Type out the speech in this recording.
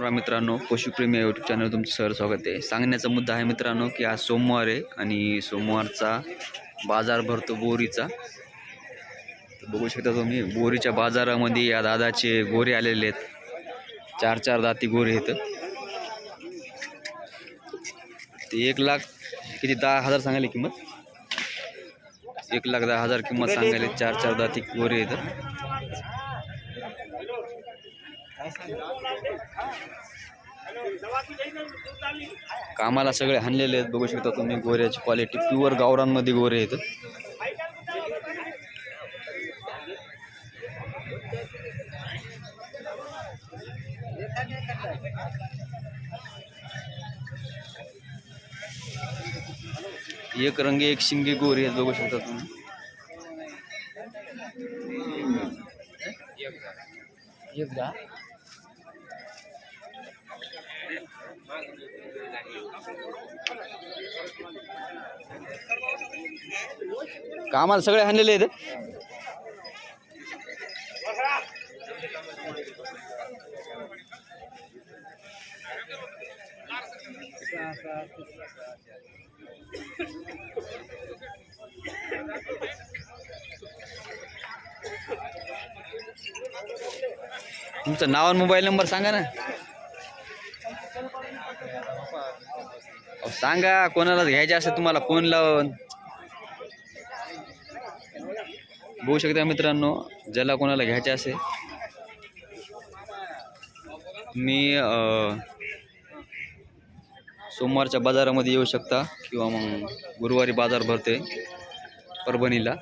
राम मित्रांनो पशुप्रेमी YouTube channel तुमचं सर स्वागत आहे. सांगण्याचा मुद्दा आहे मित्रांनो की आज सोमवार आहे आणि सोमवारचा बाजार भरतो बोरीचा. बघू शकता तुम्ही बोरीच्या बाजारामध्ये या दादाचे गोरे आलेले आहेत. चार चार दाती गोरे आहेत. ते एक लाख किती दहा हजार सांगायला किंमत? एक लाख दहा हजार किंमत सांगायला चार चार दाती गोरे आहेत. कामाला सगळे हाणलेले आहेत. बघू शकता तुम्ही गोऱ्याची क्वालिटी प्युअर गावरांमध्ये गोरे आहेत. एक रंगी एक शिंगी गोरी आहेत. बघू शकता तुम्ही. कामाला सगळे हाणलेले आहेत? तुमचं नाव आणि मोबाईल नंबर सांगा ना. सांगा कोणाला घ्यायचे असं तुम्हाला फोन लावून? बघू शकता मित्रांनो ज्याला कोणाला घ्यायचे असेल. मी सोमवारच्या बाजारामध्ये येऊ शकता किंवा मग गुरुवारी बाजार भरते परभणीला.